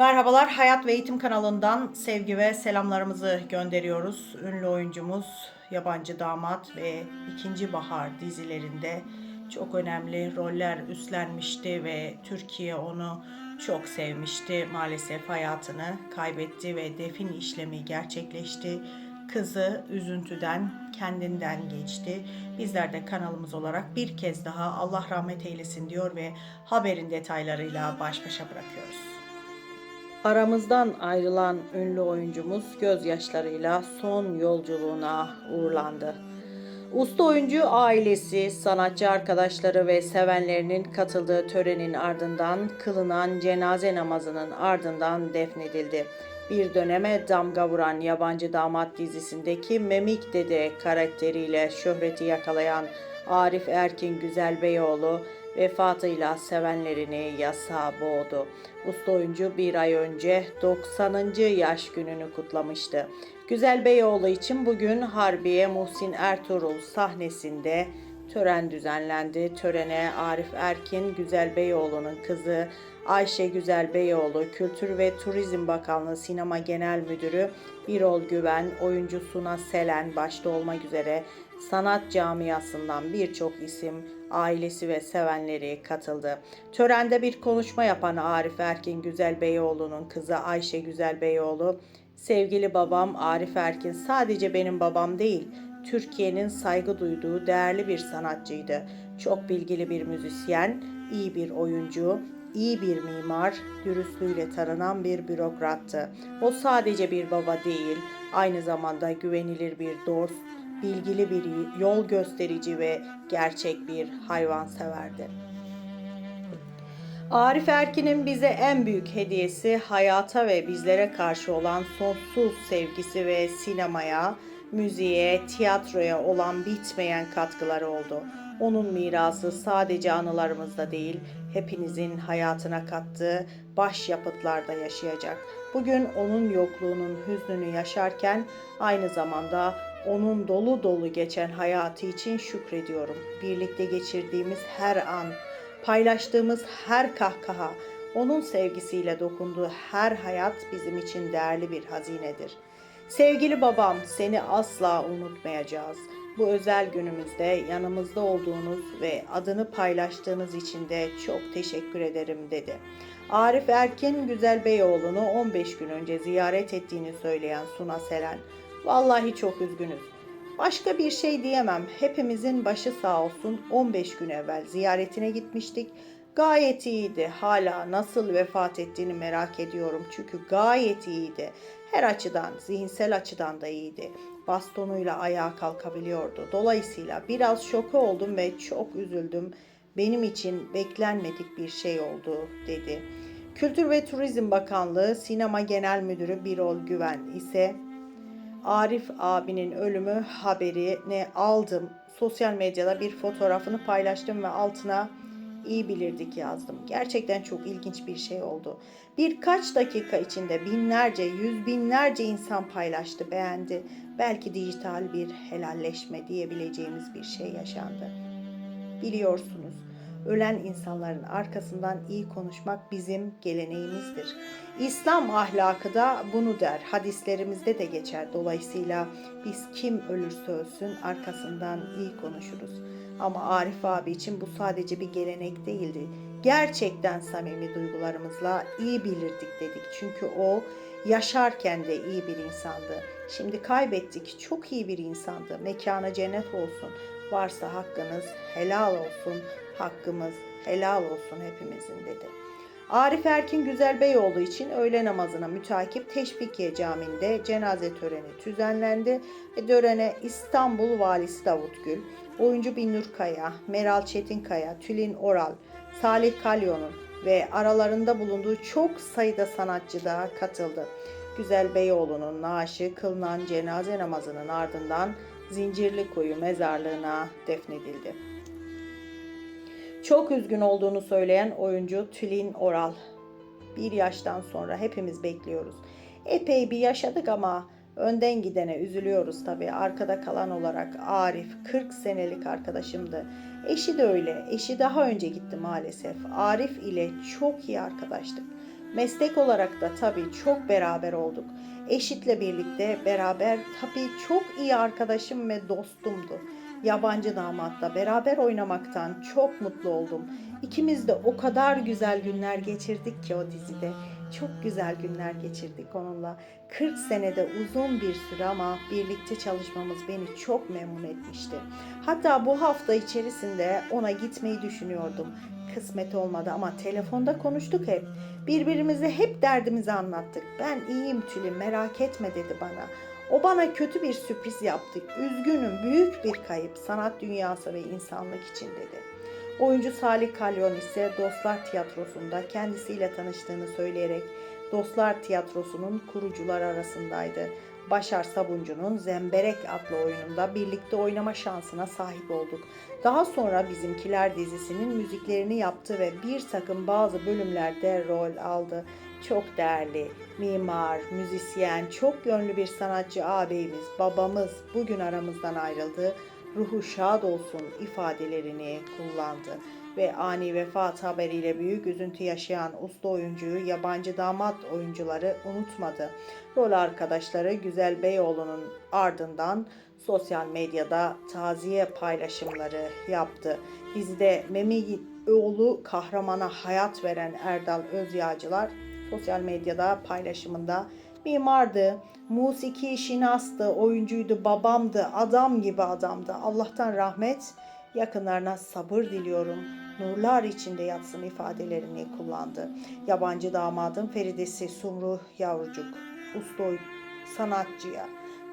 Merhabalar, Hayat ve Eğitim kanalından sevgi ve selamlarımızı gönderiyoruz. Ünlü oyuncumuz Yabancı Damat ve İkinci Bahar dizilerinde çok önemli roller üstlenmişti ve Türkiye onu çok sevmişti. Maalesef hayatını kaybetti ve defin işlemi gerçekleşti. Kızı üzüntüden, kendinden geçti. Bizler de kanalımız olarak bir kez daha Allah rahmet eylesin diyor ve haberin detaylarıyla baş başa bırakıyoruz. Aramızdan ayrılan ünlü oyuncumuz gözyaşlarıyla son yolculuğuna uğurlandı. Usta oyuncu ailesi, sanatçı arkadaşları ve sevenlerinin katıldığı törenin ardından kılınan cenaze namazının ardından defnedildi. Bir döneme damga vuran Yabancı Damat dizisindeki Memik Dede karakteriyle şöhreti yakalayan Arif Erkin Güzelbeyoğlu vefatıyla sevenlerini yasa boğdu. Usta oyuncu bir ay önce 90. yaş gününü kutlamıştı. Güzel Beyoğlu için bugün Harbiye Muhsin Ertuğrul sahnesinde tören düzenlendi. Törene Arif Erkin Güzel Beyoğlu'nun kızı Ayşe Güzel Beyoğlu, Kültür ve Turizm Bakanlığı Sinema Genel Müdürü Birol Güven, oyuncu Suna Selen başta olmak üzere sanat camiasından birçok isim, ailesi ve sevenleri katıldı. Törende bir konuşma yapan Arif Erkin Güzel Beyoğlu'nun kızı Ayşe Güzel Beyoğlu, sevgili babam Arif Erkin sadece benim babam değil, Türkiye'nin saygı duyduğu değerli bir sanatçıydı. Çok bilgili bir müzisyen, iyi bir oyuncu, iyi bir mimar, dürüstlüğüyle tanınan bir bürokrattı. O sadece bir baba değil, aynı zamanda güvenilir bir dost, bilgili bir yol gösterici ve gerçek bir hayvanseverdi. Arif Erkin'in bize en büyük hediyesi hayata ve bizlere karşı olan sonsuz sevgisi ve sinemaya, müziğe, tiyatroya olan bitmeyen katkıları oldu. Onun mirası sadece anılarımızda değil, hepinizin hayatına kattığı başyapıtlarda yaşayacak. Bugün onun yokluğunun hüznünü yaşarken aynı zamanda onun dolu dolu geçen hayatı için şükrediyorum. Birlikte geçirdiğimiz her an, paylaştığımız her kahkaha, onun sevgisiyle dokunduğu her hayat bizim için değerli bir hazinedir. Sevgili babam, seni asla unutmayacağız. Bu özel günümüzde yanımızda olduğunuz ve adını paylaştığınız için de çok teşekkür ederim dedi. Arif Erkin Güzel Beyoğlu'nu 15 gün önce ziyaret ettiğini söyleyen Suna Selen, vallahi çok üzgünüz. Başka bir şey diyemem. Hepimizin başı sağ olsun. 15 gün evvel ziyaretine gitmiştik. Gayet iyiydi. Hala nasıl vefat ettiğini merak ediyorum. Çünkü gayet iyiydi. Her açıdan, zihinsel açıdan da iyiydi. Bastonuyla ayağa kalkabiliyordu. Dolayısıyla biraz şoku oldum ve çok üzüldüm. Benim için beklenmedik bir şey oldu dedi. Kültür ve Turizm Bakanlığı Sinema Genel Müdürü Birol Güven ise Arif abinin ölümü haberini aldım. Sosyal medyada bir fotoğrafını paylaştım ve altına iyi bilirdik yazdım. Gerçekten çok ilginç bir şey oldu. Birkaç dakika içinde binlerce, yüz binlerce insan paylaştı, beğendi. Belki dijital bir helalleşme diyebileceğimiz bir şey yaşandı. Biliyorsunuz, ölen insanların arkasından iyi konuşmak bizim geleneğimizdir. İslam ahlakı da bunu der. Hadislerimizde de geçer. Dolayısıyla biz kim ölürse ölsün arkasından iyi konuşuruz. Ama Arif abi için bu sadece bir gelenek değildi. Gerçekten samimi duygularımızla iyi bilirdik dedik. Çünkü o yaşarken de iyi bir insandı. Şimdi kaybettik. Çok iyi bir insandı. Mekanı cennet olsun. Varsa hakkınız helal olsun. Hakkımız helal olsun hepimizin dedi. Arif Erkin Güzelbeyoğlu için öğle namazına mütakip Teşvikiye Camii'nde cenaze töreni düzenlendi ve törene İstanbul Valisi Davut Gül, oyuncu Binnur Kaya, Meral Çetinkaya, Tülin Oral, Salih Kalyon'un ve aralarında bulunduğu çok sayıda sanatçı da katıldı. Güzel Beyoğlu'nun naaşı kılınan cenaze namazının ardından Zincirlikuyu mezarlığına defnedildi. Çok üzgün olduğunu söyleyen oyuncu Tülin Oral. Bir yaştan sonra hepimiz bekliyoruz. Epey bir yaşadık ama önden gidene üzülüyoruz tabii. Arkada kalan olarak Arif 40 senelik arkadaşımdı. Eşi de öyle. Eşi daha önce gitti maalesef. Arif ile çok iyi arkadaştık. Meslek olarak da tabii çok beraber olduk. Eşitle birlikte beraber tabii çok iyi arkadaşım ve dostumdu. Yabancı damatla beraber oynamaktan çok mutlu oldum. İkimiz de o kadar güzel günler geçirdik ki o dizide. Çok güzel günler geçirdik onunla. 40 senede uzun bir süre ama birlikte çalışmamız beni çok memnun etmişti. Hatta bu hafta içerisinde ona gitmeyi düşünüyordum. Kısmet olmadı ama telefonda konuştuk hep. Birbirimize hep derdimizi anlattık. Ben iyiyim Tülin merak etme dedi bana. O bana kötü bir sürpriz yaptı. Üzgünüm büyük bir kayıp sanat dünyası ve insanlık için dedi. Oyuncu Salih Kalyon ise Dostlar Tiyatrosu'nda kendisiyle tanıştığını söyleyerek Dostlar Tiyatrosu'nun kurucular arasındaydı. Başar Sabuncu'nun Zemberek adlı oyununda birlikte oynama şansına sahip olduk. Daha sonra Bizimkiler dizisinin müziklerini yaptı ve bir takım bazı bölümlerde rol aldı. Çok değerli, mimar, müzisyen, çok yönlü bir sanatçı ağabeyimiz, babamız bugün aramızdan ayrıldı. Ruhu şad olsun ifadelerini kullandı ve ani vefat haberiyle büyük üzüntü yaşayan usta oyuncuyu yabancı damat oyuncuları unutmadı. Rol arkadaşları Güzel Beyoğlu'nun ardından sosyal medyada taziye paylaşımları yaptı. Dizide Memi oğlu kahramana hayat veren Erdal Özyağcılar sosyal medyada paylaşımında mimardı, musiki şinastı, oyuncuydu, babamdı, adam gibi adamdı. Allah'tan rahmet, yakınlarına sabır diliyorum. Nurlar içinde yatsın ifadelerini kullandı. Yabancı damadın Feridesi Sumru Yavrucuk, usta sanatçıya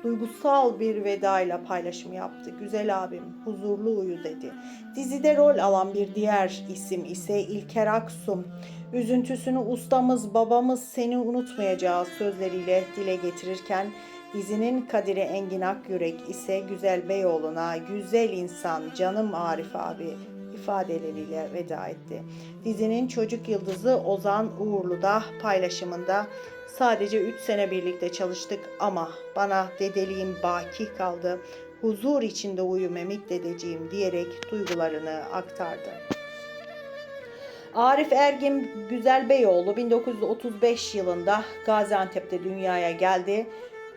duygusal bir vedayla paylaşım yaptı. Güzel abim, huzurlu uyu dedi. Dizide rol alan bir diğer isim ise İlker Aksum. Üzüntüsünü ustamız, babamız seni unutmayacağız sözleriyle dile getirirken dizinin Kadiri Engin Akyürek ise Güzel Beyoğlu'na güzel insan canım Arif abi ifadeleriyle veda etti. Dizinin çocuk yıldızı Ozan Uğurlu da paylaşımında sadece 3 sene birlikte çalıştık ama bana dedeliğim baki kaldı. Huzur içinde uyu Memik dedeciğim diyerek duygularını aktardı. Arif Ergin Güzel Beyoğlu 1935 yılında Gaziantep'te dünyaya geldi.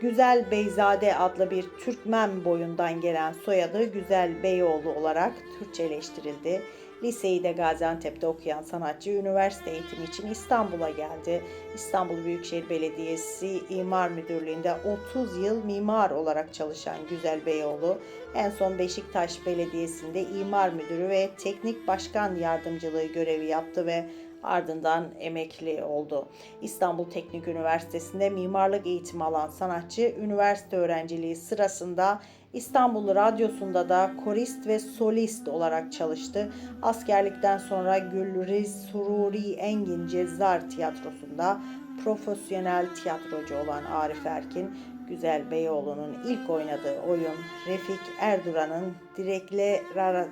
Güzel Beyzade adlı bir Türkmen boyundan gelen soyadı Güzel Beyoğlu olarak Türkçeleştirildi. Liseyi de Gaziantep'te okuyan sanatçı üniversite eğitimi için İstanbul'a geldi. İstanbul Büyükşehir Belediyesi İmar Müdürlüğü'nde 30 yıl mimar olarak çalışan Güzel Beyoğlu, en son Beşiktaş Belediyesi'nde imar müdürü ve teknik başkan yardımcılığı görevi yaptı ve ardından emekli oldu. İstanbul Teknik Üniversitesi'nde mimarlık eğitimi alan sanatçı üniversite öğrenciliği sırasında İstanbul Radyosu'nda da korist ve solist olarak çalıştı. Askerlikten sonra Gülriz Sururi Engin Cezzar Tiyatrosu'nda profesyonel tiyatrocu olan Arif Erkin, Güzel Beyoğlu'nun ilk oynadığı oyun Refik Erduran'ın Direkler, Ara,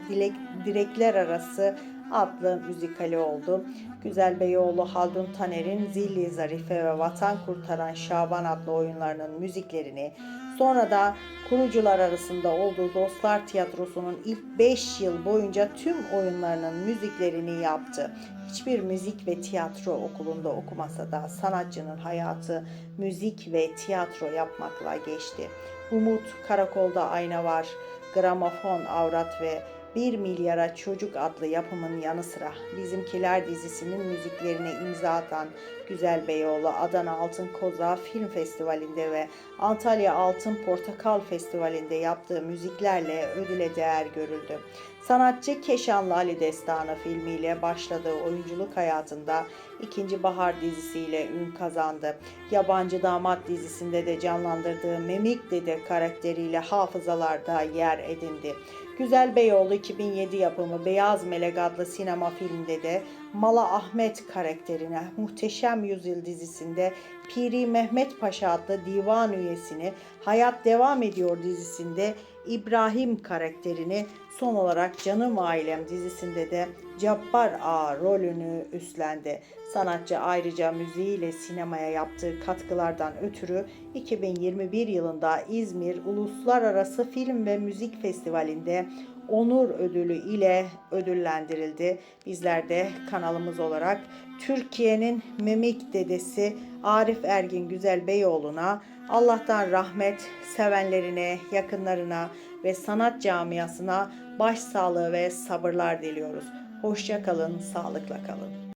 Direkler Arası adlı müzikali oldu. Güzel Beyoğlu Haldun Taner'in Zilli Zarife ve Vatan Kurtaran Şaban adlı oyunlarının müziklerini sonra da kurucular arasında olduğu Dostlar Tiyatrosu'nun ilk 5 yıl boyunca tüm oyunlarının müziklerini yaptı. Hiçbir müzik ve tiyatro okulunda okumasa da sanatçının hayatı müzik ve tiyatro yapmakla geçti. Umut, Karakolda Ayna Var, Gramofon Avrat ve 1 milyara çocuk adlı yapımın yanı sıra Bizimkiler dizisinin müziklerine imza atan Güzel Beyoğlu Adana Altın Koza Film Festivali'nde ve Antalya Altın Portakal Festivali'nde yaptığı müziklerle ödüle değer görüldü. Sanatçı Keşanlı Ali Destanı filmiyle başladığı oyunculuk hayatında ikinci Bahar dizisiyle ün kazandı. Yabancı Damat dizisinde de canlandırdığı Memik Dede karakteriyle hafızalarda yer edindi. Güzel Beyoğlu 2007 yapımı Beyaz Melek adlı sinema filminde de Mala Ahmet karakterine Muhteşem Yüzyıl dizisinde Piri Mehmet Paşa adlı divan üyesini Hayat Devam Ediyor dizisinde İbrahim karakterini son olarak Canım Ailem dizisinde de Cabbar Ağa rolünü üstlendi. Sanatçı ayrıca müziğiyle sinemaya yaptığı katkılardan ötürü 2021 yılında İzmir Uluslararası Film ve Müzik Festivali'nde onur ödülü ile ödüllendirildi. Bizler de kanalımız olarak Türkiye'nin memik dedesi Arif Ergin Güzel Beyoğlu'na Allah'tan rahmet, sevenlerine, yakınlarına ve sanat camiasına başsağlığı ve sabırlar diliyoruz. Hoşça kalın, sağlıkla kalın.